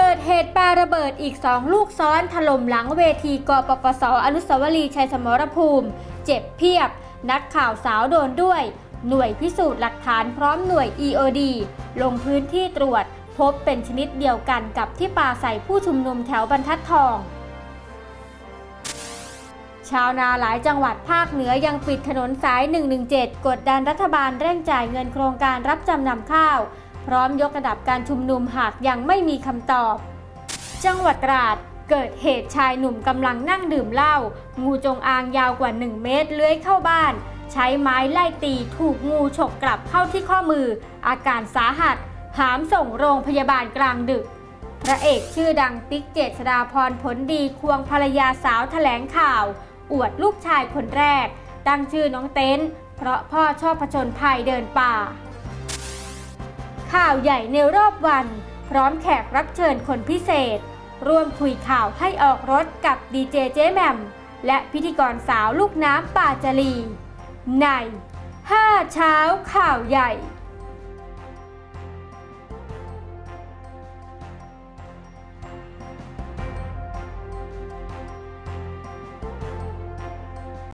เกิดเหตุปาระเบิดอีกสองลูกซ้อนถล่มหลังเวทีกปปสอนุสาวรีย์ชัยสมรภูมิ เจ็บเพียบ นักข่าวสาวโดนด้วย หน่วยพิสูจน์หลักฐานพร้อมหน่วย EOD ลงพื้นที่ตรวจ พบเป็นชนิดเดียวกันกับที่ปาใส่ผู้ชุมนุมแถวบรรทัดทอง ชาวนาหลายจังหวัดภาคเหนือยังปิดถนนสาย 117 กดดันรัฐบาลเร่งจ่ายเงินโครงการรับจำนำข้าว พร้อมยกระดับการชุมนุมหากยังไม่มีคำตอบ จังหวัดตราดเกิดเหตุชายหนุ่มกำลังนั่งดื่มเหล้างูจงอางยาวกว่า 1 เมตรเลื้อยเข้าบ้าน ใช้ไม้ไล่ตีถูกงูฉกกลับเข้าที่ข้อมือ อาการสาหัส หามส่งโรงพยาบาลกลางดึก พระเอกชื่อดังติ๊กเจษดาพรผลดีควงภรรยาสาวแถลงข่าว อวดลูกชายคนแรก ตั้งชื่อน้องเต้น เพราะพ่อชอบผจญภัยเดินป่า ข่าวใหญ่ในรอบวัน พร้อมแขกรับเชิญคนพิเศษ ร่วมคุยข่าวให้ออกรถกับดีเจเจแหม่ม และพิธีกรสาวลูกน้ำป่าจลี ใน 5 เช้าข่าวใหญ่